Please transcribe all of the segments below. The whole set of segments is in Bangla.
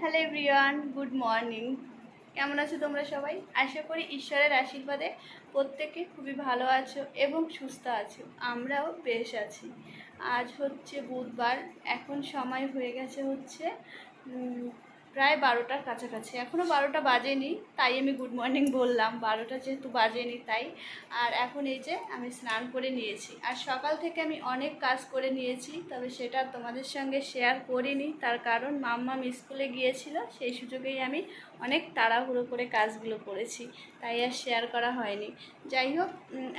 হ্যালো এভরিওয়ান গুড মর্নিং কেমন আছো তোমরা সবাই? আশা করি ঈশ্বরের আশীর্বাদে প্রত্যেকে খুবই ভালো আছো এবং সুস্থ আছো। আমরাও বেশ আছি। আজ হচ্ছে বুধবার, এখন সময় হয়ে গেছে হচ্ছে প্রায় বারোটার কাছাকাছি। এখনও বারোটা বাজেনি, তাই আমি গুড মর্নিং বললাম। বারোটা যেহেতু বাজেনি তাই। আর এখন এই যে আমি স্নান করে নিয়েছি। আর সকাল থেকে আমি অনেক কাজ করে নিয়েছি, তবে সেটা তোমাদের সঙ্গে শেয়ার করিনি। তার কারণ মাম্মাম স্কুলে গিয়েছিল, সেই সুযোগেই আমি অনেক তাড়াহুড়ো করে কাজগুলো করেছি তাই আর শেয়ার করা হয়নি। যাই হোক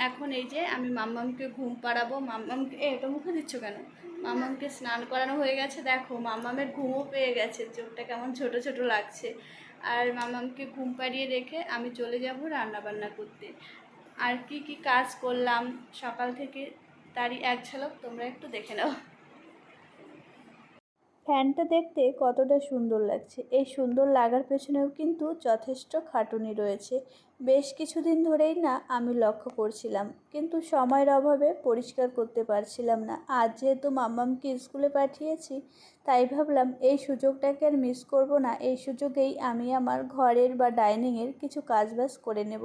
এখন এই যে আমি মাম্মামকে ঘুম পাড়াবো মাম্মামকে এ, এটা মুখে দিচ্ছ কেন? মাম্মামকে স্নান করানো হয়ে গেছে দেখো মাম্মামের ঘুমও পেয়ে গেছে চোখটা কেমন ছোট ছোট লাগছে। আর মাম্মামকে ঘুম পাড়িয়ে রেখে আমি চলে যাব রান্না বান্না করতে। আর কি কি কাজ করলাম সকাল থেকে তারই এক ঝলক তোমরা একটু দেখে নাও। ফ্যানটা দেখতে কতটা সুন্দর লাগছে। এই সুন্দর লাগার পেছনেও কিন্তু যথেষ্ট খাটুনি রয়েছে। বেশ কিছুদিন ধরেই না আমি লক্ষ্য করছিলাম, কিন্তু সময়ের অভাবে পরিষ্কার করতে পারছিলাম না। আজ যেহেতু মাম্মামকে স্কুলে পাঠিয়েছি, তাই ভাবলাম এই সুযোগটাকে আর মিস করব না। এই সুযোগেই আমি আমার ঘরের বা ডাইনিংয়ের কিছু কাজবাজ করে নেব।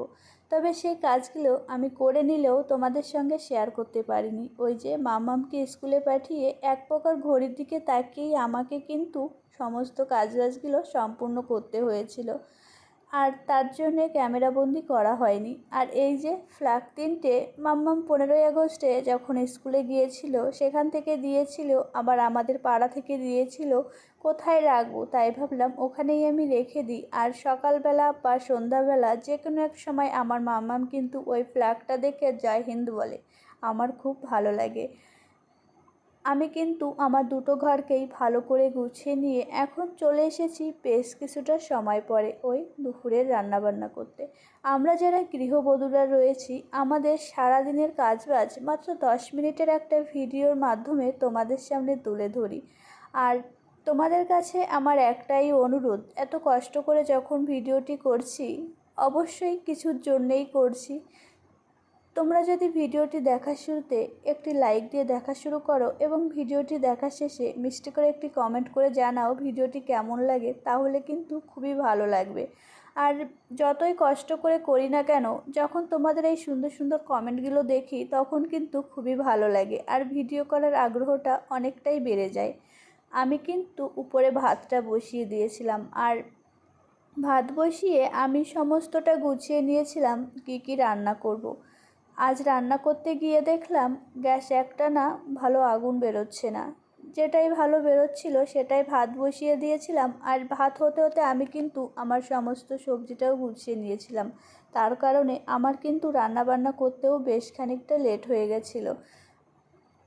তবে সেই কাজগুলো আমি করে নিলেও তোমাদের সঙ্গে শেয়ার করতে পারিনি। ওই যে মাম্মামকে স্কুলে পাঠিয়ে এক প্রকার ঘড়ির দিকে তাকিয়েই আমাকে কিন্তু সমস্ত কাজবাজগুলো সম্পূর্ণ করতে হয়েছিল। আর তার জন্যে ক্যামেরাবন্দি করা হয়নি। আর এই যে ফ্ল্যাগ তিনটে মাম্মাম পনেরোই আগস্টে যখন স্কুলে গিয়েছিল, সেখান থেকে দিয়েছিল, আবার আমাদের পাড়া থেকে দিয়েছিল, কোথায় রাখব? তাই ভাবলাম ওখানেই আমি রেখে দিই। আর সকালবেলা বা সন্ধ্যাবেলা যে কোনো এক সময় আমার মাম্মাম কিন্তু ওই ফ্ল্যাগটা দেখে জয় হিন্দ বলে। আমার খুব ভালো লাগে। আমি কিন্তু আমার দুটো ঘরকেই ভালো করে গুছিয়ে নিয়ে এখন চলে এসেছি, বেশ কিছুটা সময় পরে ওই দুপুরের রান্নাবান্না করতে। আমরা যারা গৃহবধূরা রয়েছি, আমাদের সারাদিনের কাজবাজ মাত্র দশ মিনিটের একটা ভিডিওর মাধ্যমে তোমাদের সামনে তুলে ধরি। আর তোমাদের কাছে আমার একটাই অনুরোধ, এত কষ্ট করে যখন ভিডিওটি করছি, অবশ্যই কিছুর জন্যেই করছি। তোমরা যদি ভিডিওটি দেখার শুরুতে একটি লাইক দিয়ে দেখা শুরু করো এবং ভিডিওটি দেখার শেষে মিষ্টি করে একটি কমেন্ট করে জানাও ভিডিওটি কেমন লাগে, তাহলে কিন্তু খুবই ভালো লাগবে আর যতই কষ্ট করে করি না কেন, যখন তোমাদের এই সুন্দর সুন্দর কমেন্টগুলো দেখি, তখন কিন্তু খুবই ভালো লাগে আর ভিডিও করার আগ্রহটা অনেকটাই বেড়ে যায় আমি কিন্তু উপরে ভাতটা বসিয়ে দিয়েছিলাম আর ভাত বসিয়ে আমি সমস্তটা গুছিয়ে নিয়েছিলাম কী কী রান্না করব। আজ রান্না করতে গিয়ে দেখলাম গ্যাস একটা না ভালো আগুন বেরোচ্ছে না। যেটাই ভালো বেরোচ্ছিল সেটাই ভাত বসিয়ে দিয়েছিলাম আর ভাত হতে হতে আমি কিন্তু আমার সমস্ত সবজিটাও গুছিয়ে নিয়েছিলাম। তার কারণে আমার কিন্তু রান্না বান্না করতেও বেশ খানিকটা লেট হয়ে গেছিল।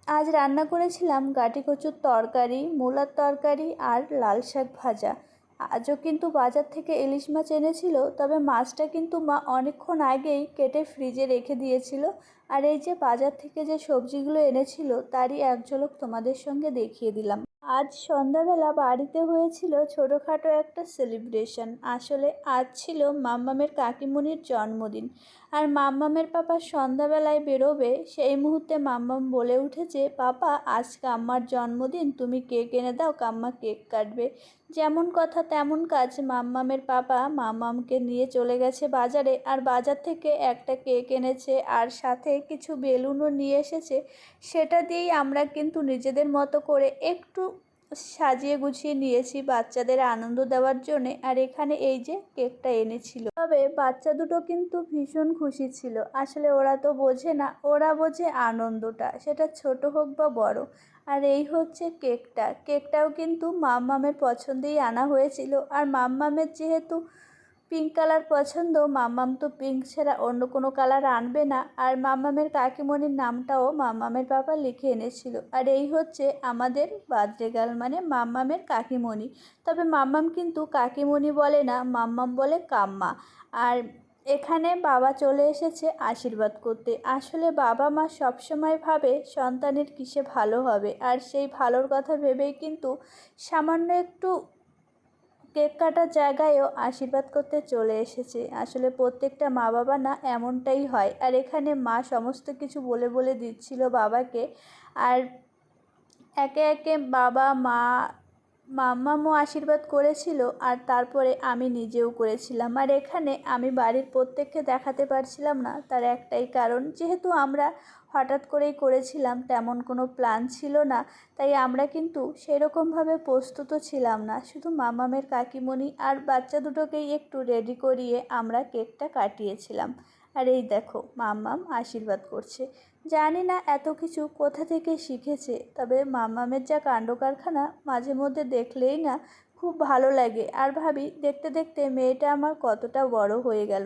আজ রান্না করেছিলাম গাটি কচুর তরকারি, মূলার তরকারি আর লাল শাক ভাজা। আজও কিন্তু বাজার থেকে ইলিশ মাছ এনেছিল, তবে মাছটা কিন্তু মা অনেকক্ষণ আগেই কেটে ফ্রিজে রেখে দিয়েছিল। আর এই যে বাজার থেকে যে সবজিগুলো এনেছিল, তারই এক ঝলক তোমাদের সঙ্গে দেখিয়ে দিলাম। আজ সন্ধ্যাবেলা বাড়িতে হয়েছিল ছোটোখাটো একটা সেলিব্রেশন আসলে আজ ছিল মাম্মামের কাকিমণির জন্মদিন। আর মাম্মামের পাপা সন্ধ্যাবেলায় বেরোবে, সেই মুহূর্তে মাম্মাম বলে উঠেছে, পাপা আজ কাম্মার জন্মদিন, তুমি কেক এনে দাও, কাম্মা কেক কাটবে। যেমন কথা তেমন কাজ। মাম্মামের পাপা মাম্মামকে নিয়ে চলে গেছে বাজারে আর বাজার থেকে একটা কেক এনেছে আর সাথে কিছু বেলুনও নিয়ে এসেছে। সেটা দিয়েই আমরা কিন্তু নিজেদের মতো করে একটু সাজিয়ে গুছিয়ে নিয়েছি বাচ্চাদের আনন্দ দেওয়ার জন্যে, আর এখানে এই যে কেকটা এনেছিল। তবে বাচ্চা দুটো কিন্তু ভীষণ খুশি ছিল। আসলে ওরা তো বোঝে না, ওরা বোঝে আনন্দটা, সেটা ছোট হোক বা বড়। আর এই হচ্ছে কেকটা। কেকটাও কিন্তু মাম্মামের পছন্দেই আনা হয়েছিল। আর মাম্মামের যেহেতু পিঙ্ক কালার পছন্দ মাম্মাম তো পিঙ্ক ছাড়া অন্য কোনো কালার আনবে না। আর মাম্মামের কাকিমণির নামটাও মাম্মামের বাবা লিখে এনেছিল। আর এই হচ্ছে আমাদের বার্থডে গার্ল মানে মাম্মামের কাকিমণি। তবে মাম্মাম কিন্তু কাকিমণি বলে না মাম্মাম বলে কাম্মা। আর এখানে বাবা চলে এসেছে আশীর্বাদ করতে। আসলে বাবা মা সবসময় ভাবে সন্তানের কিসে ভালো হবে। আর সেই ভালোর কথা ভেবেই কিন্তু সামান্য একটু কেক কাটার জায়গায়ও আশীর্বাদ করতে চলে এসেছে। আসলে প্রত্যেকটা মা বাবা না এমনটাই হয়। আর এখানে মা সমস্ত কিছু বলে বলে দিচ্ছিল বাবাকে। আর একে একে বাবা, মা, মাম্মামও আশীর্বাদ করেছিল আর তারপরে আমি নিজেও করেছিলাম। আর এখানে আমি বাড়ির প্রত্যেককে দেখাতে পারছিলাম না তার একটাই কারণ, যেহেতু আমরা হঠাৎ করেই করেছিলাম, তেমন কোনো প্ল্যান ছিল না। তাই আমরা কিন্তু সেরকমভাবে প্রস্তুত ছিলাম না। শুধু মামামের কাকিমণি আর বাচ্চা দুটোকেই একটু রেডি করিয়ে আমরা কেকটা কাটিয়েছিলাম। আর এই দেখো মাম্মাম আশীর্বাদ করছে। জানি না এত কিছু কোথা থেকে শিখেছে, তবে মাম্মামের যা কাণ্ড কারখানা মাঝে মধ্যে দেখলেই না খুব ভালো লাগে। আর ভাবি, দেখতে দেখতে মেয়েটা আমার কতটা বড় হয়ে গেল।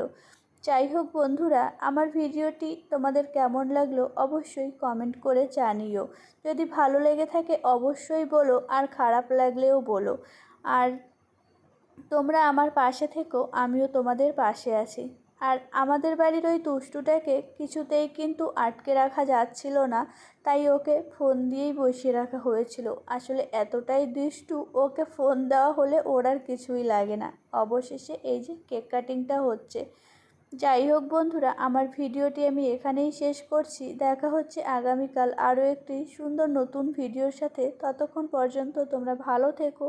যাই হোক বন্ধুরা, আমার ভিডিওটি তোমাদের কেমন লাগল অবশ্যই কমেন্ট করে জানিও। যদি ভালো লেগে থাকে অবশ্যই বলো, আর খারাপ লাগলেও বলো। আর তোমরা আমার পাশে থেকো, আমিও তোমাদের পাশে আছি। আর আমাদের বাড়ির ওই দুষ্টুটাকে কিছুতেই কিন্তু আটকে রাখা যাচ্ছিল না, তাই ওকে ফোন দিয়েই বসিয়ে রাখা হয়েছিল। আসলে এতটাই দুষ্টু, ওকে ফোন দেওয়া হলে ওর আর কিছুই লাগে না। অবশেষে এই যে কেক কাটিংটা হচ্ছে। যাই হোক বন্ধুরা, আমার ভিডিওটি আমি এখানেই শেষ করছি। দেখা হচ্ছে আগামীকাল আরও একটি সুন্দর নতুন ভিডিওর সাথে। ততক্ষণ পর্যন্ত তোমরা ভালো থেকো,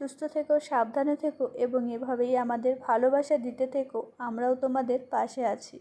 সুস্থ থেকো, সাবধানে থেকো এবং এভাবেই আমাদের ভালোবাসা দিতে থেকো। আমরাও তোমাদের পাশে আছি।